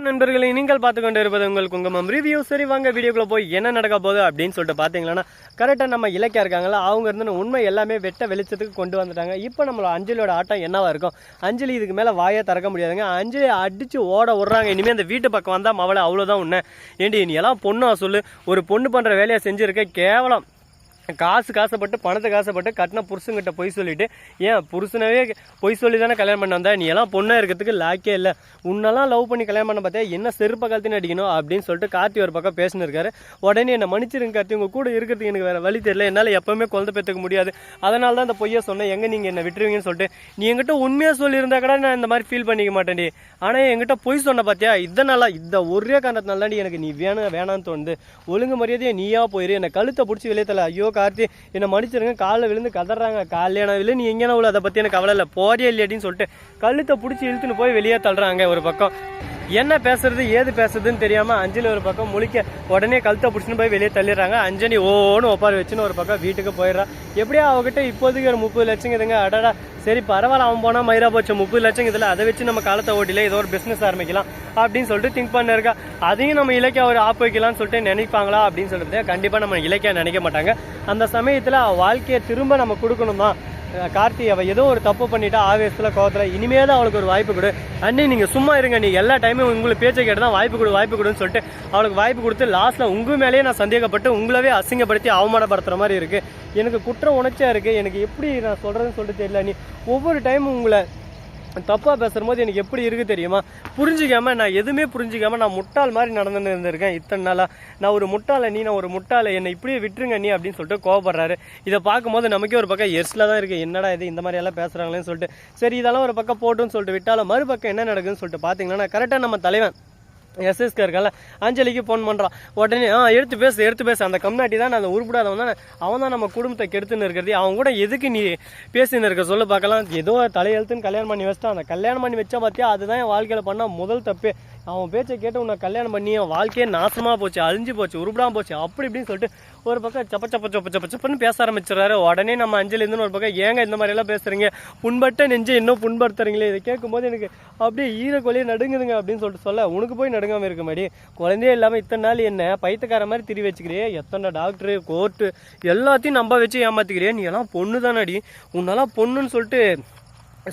நண்பர்களை நீங்கள் பார்த்து கொண்டு இருப்பது உங்கள் குங்குமம் ரிவ்யூ சரி வாங்க வீடியோக்குள்ள போய் என்ன நடக்க போகுது அப்படின்னு சொல்லிட்டு பார்த்தீங்கன்னா கரெக்டாக நம்ம இலக்கியா இருக்காங்களா அவங்க இருந்து உண்மை எல்லாமே வெட்ட வெளிச்சத்துக்கு கொண்டு வந்துட்டாங்க. இப்போ நம்மளோட அஞ்சலியோட ஆட்டம் என்னவா இருக்கும்? அஞ்சலி இதுக்கு மேலே வாயை திறக்க முடியாதுங்க. அஞ்சலி அடிச்சு ஓட விட்றாங்க. இனிமேல் அந்த வீட்டு பக்கம் வந்தால் மவளை அவ்வளோதான் உன்ன. ஏண்டி நீ எல்லாம் பொண்ணா சொல்லு. ஒரு பொண்ணு பண்ணுற வேலையை செஞ்சுருக்க. கேவலம். காசு காசைப்பட்டு பணத்தை காசைப்பட்டு கட்டின புருஷங்கிட்ட பொய் சொல்லிட்டு ஏன் புருஷனவே பொய் சொல்லி தானே கல்யாணம் பண்ண வந்தா? நீ எல்லாம் பொண்ணாக இருக்கிறதுக்கு லாக்கே இல்லை. உன்னெல்லாம் லவ் பண்ணி கல்யாணம் பண்ண பார்த்தா என்ன செருப்ப கழுத்துன்னு அடிக்கணும் அப்படின்னு சொல்லிட்டு கார்த்தி ஒரு பக்கம் பேசினிருக்காரு உடனே என்னை மன்னிச்சிருங்க கார்த்தி உங்கள் கூட இருக்கிறதுக்கு எனக்கு வேறு வழி தெரியல. என்னால் எப்பவுமே குழந்தை பெற்றுக்க முடியாது. அதனால தான் இந்த பொய்யை சொன்னேன். எங்கே நீங்கள் என்னை விட்டுருவீங்கன்னு சொல்லிட்டு. நீ எங்கிட்ட உண்மையாக சொல்லியிருந்தா கூட நான் இந்த மாதிரி ஃபீல் பண்ணிக்க மாட்டேன்டி ஆனால் என்கிட்ட பொய் சொன்ன பார்த்தியா? இதனால இந்த ஒரே காரணத்தினால எனக்கு நீ வேணும் வேணான்னு தோணுது. ஒழுங்கு மரியாதையை நீயா போயிரு. என்னை கழுத்தை பிடிச்சி வெளியே தல ஐயோ கார்த்தி என்னை மன்னிச்சிருங்க காலில் விழுந்து கதறாங்க. காலையான இல்லை நீ எங்கேனா உள்ள அதை பற்றி எனக்கு கவலை இல்லை. போறியா இல்லையாட்டின்னு சொல்லிட்டு கழுத்தை பிடிச்சி இழுத்துன்னு போய் வெளியே தள்ளுறாங்க ஒரு பக்கம். என்ன பேசுறது ஏது பேசுறதுன்னு தெரியாம அஞ்சலி ஒரு பக்கம் முழிக்க உடனே கழுத்தை பிடிச்சின்னு போய் வெளியே தள்ளிடுறாங்க. அஞ்சலி ஓன்னு ஒப்பாரி வச்சுன்னு ஒரு பக்கம் வீட்டுக்கு போயிடுறா. எப்படியா அவகிட்ட இப்போதைக்கு ஒரு முப்பது லட்சம் இதுங்க அடடா. சரி பரவாயில்ல அவன் போனால் மயிரா போச்சு. முப்பது லட்சம் இதில் அதை வச்சு நம்ம காலத்தை ஓட்டில ஏதோ ஒரு பிஸ்னஸ் ஆரம்பிக்கலாம் அப்படின்னு சொல்லிட்டு திங்க் பண்ணிருக்கா. அதையும் நம்ம இலக்கிய ஒரு ஆப் வைக்கலாம்னு சொல்லிட்டு நினைப்பாங்களா அப்படின்னு சொல்லிட்டு கண்டிப்பாக நம்ம இலக்கியா நினைக்க மாட்டாங்க. அந்த சமயத்தில் வாழ்க்கையை திரும்ப நம்ம கொடுக்கணும் தான் கார்த்தி அவள் ஏதோ ஒரு தப்பு பண்ணிட்டா ஆவேசத்தில் கோவத்தில். இனிமே தான் அவளுக்கு ஒரு வாய்ப்பு கொடு. அண்ணி நீங்கள் சும்மா இருங்க. நீ எல்லா டைமும் உங்களுக்கு பேச்சை கேட்டு தான் வாய்ப்பு கொடு வாய்ப்பு கொடுன்னு சொல்லிட்டு அவளுக்கு வாய்ப்பு கொடுத்து லாஸ்ட்டில் உங்கள் மேலேயே நான் சந்தேகப்பட்டு உங்களவே அசிங்கப்படுத்தி அவமானப்படுத்துகிற மாதிரி இருக்குது எனக்கு குற்ற உணர்ச்சியாக இருக்குது எனக்கு எப்படி நான் சொல்கிறதுன்னு சொல்லிட்டு தெரியல நீ ஒவ்வொரு டைமும் உங்களை தப்பாக பேசுகிற போது எனக்கு எப்படி இருக்குது தெரியுமா? புரிஞ்சிக்காமல் நான் எதுவுமே புரிஞ்சிக்காமல் நான் முட்டாள் மாதிரி நடந்துன்னு இருந்திருக்கேன் இத்தனை நாளாக நான் ஒரு முட்டாளை நீ நான் ஒரு முட்டாளை என்னை இப்படியே விட்டுருங்க நீ அப்படின்னு சொல்லிட்டு கோவப்படுறாரு. இதை பார்க்கும்போது நமக்கே ஒரு பக்கம் எர்ஸில் தான் இருக்குது என்னடா இது இந்த மாதிரி எல்லாம் பேசுகிறாங்களேன்னு சொல்லிட்டு. சரி இதெல்லாம் ஒரு பக்கம் போட்டுன்னு சொல்லிட்டு விட்டாலும் மறுபக்கம் என்ன நடக்குதுன்னு சொல்லிட்டு பார்த்தீங்கன்னா கரெக்டாக நம்ம தலைவன் எஸ்எஸ்கே இருக்கல அஞ்சலிக்கு ஃபோன் பண்ணுறான் உடனே ஆ எடுத்து பேசு எடுத்து பேசு. அந்த கம்னாட்டி தான் அந்த உருப்பிடாதவன் தான். அவன் தான் நம்ம குடும்பத்தை கெடுத்துன்னு இருக்கிறது. அவன் கூட எதுக்கு நீ பேசின்னு இருக்க? சொல்ல பார்க்கலாம். ஏதோ தலையெழுத்துன்னு கல்யாணம் பண்ணி வச்சிட்டான். அந்த கல்யாணம் பண்ணி வச்சா பார்த்தியா அதுதான் என் வாழ்க்கையில் பண்ணால் முதல் தப்பே. அவன் பேச்சை கேட்டு உன்னை கல்யாணம் பண்ணி என் வாழ்க்கையே நாசமாக போச்சு அழிஞ்சு போச்சு உருப்படாம போச்சு அப்படி இப்படின்னு சொல்லிட்டு ஒரு பக்கம் சப்ப சப்ப சப்ப சப்ப சப்பன்னு பேச ஆரம்பிச்சிடறாரு. உடனே நம்ம அஞ்சலிருந்து ஒரு பக்கம் ஏங்க இந்த மாதிரிலாம் பேசுகிறீங்க புண்பட்ட நெஞ்சு இன்னும் புண்படுத்துறீங்களே? இதை கேட்கும்போது எனக்கு அப்படியே ஈரக்கொலையே நடுங்குதுங்க அப்படின்னு சொல்லிட்டு சொல்ல உனக்கு போய் நடுங்காமல் இருக்க மாதிரி குழந்தையே இல்லாமல் இத்தனை நாள் என்ன பைத்தக்கார மாதிரி திரி வச்சுக்கிறியே? எத்தனை டாக்டரு கோர்ட்டு எல்லாத்தையும் நம்ப வச்சு ஏமாத்திக்கிறியே? நீ எல்லாம் பொண்ணு தானடி உன்னெல்லாம் பொண்ணுன்னு சொல்லிட்டு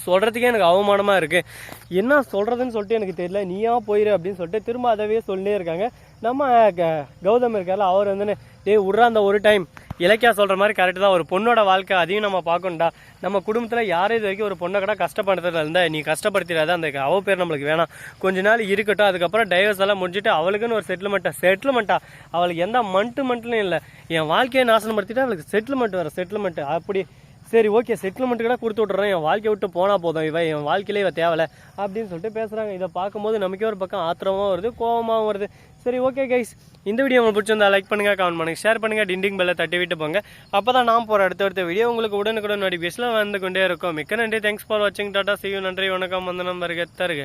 சொல்கிறதுக்கே எனக்கு அவமானமாக இருக்குது என்ன சொல்கிறதுன்னு சொல்லிட்டு எனக்கு தெரியல. நீயா போயிரு அப்படின்னு சொல்லிட்டு திரும்ப அதவே சொல்லிட்டே இருக்காங்க. நம்ம க- கௌதம் இருக்கார்ல அவர் வந்து டேய் விட்றா அந்த ஒரு டைம் இலக்கியா சொல்கிற மாதிரி கரெக்டு தான். ஒரு பொண்ணோட வாழ்க்கை அதையும் நம்ம பார்க்கணும்டா. நம்ம குடும்பத்தில் யாரும் இது வரைக்கும் ஒரு பொண்ணை கூட கஷ்டப்படுறதுல இருந்தால் நீ கஷ்டப்படுத்திடாத. அந்த அவ பேர் நம்மளுக்கு வேணாம். கொஞ்ச நாள் இருக்கட்டும். அதுக்கப்புறம் டைவர்ஸ் எல்லாம் முடிஞ்சுட்டு அவளுக்குன்னு ஒரு செட்டில்மெண்ட்டா செட்டில்மெண்ட்டா அவளுக்கு எந்த மண்ட்டு மண்ட்டுலையும் இல்லை. என் வாழ்க்கையை நாசனப்படுத்திட்டு அவளுக்கு செட்டில்மெண்ட் வர செட்டில்மெண்ட் அப்படி சரி ஓகே செட்டில்மெண்ட் கூட கொடுத்து விட்றேன் என் வாழ்க்கை விட்டு போனால் போதும். இவன் என் வாழ்க்கையிலே இவன் தேவை அப்படின்னு சொல்லிட்டு பேசுகிறாங்க இதை பார்க்கும்போது நமக்கே ஒரு பக்கம் ஆத்திரமாகவும் வருது கோவமாகவும் வருது. சரி ஓகே கைஸ் இந்த வீடியோ உங்களுக்கு பிடிச்சிருந்தா லைக் பண்ணுங்கள் கமெண்ட் பண்ணுங்கள் ஷேர் பண்ணுங்கள் டிண்டிங் பெல்லை தட்டி விட்டு போங்க. அப்போ தான் நான் போகிற அடுத்த அடுத்த வீடியோ உங்களுக்கு உடனுக்குடன் நோட்டிஃபிகேஷனில் வந்து கொண்டே இருக்கும். மிக்க நன்றி. தேங்க்ஸ் ஃபார் வாட்சிங் டாட்டா செய்யும் நன்றி வணக்கம். வந்தனம் வருக தருக.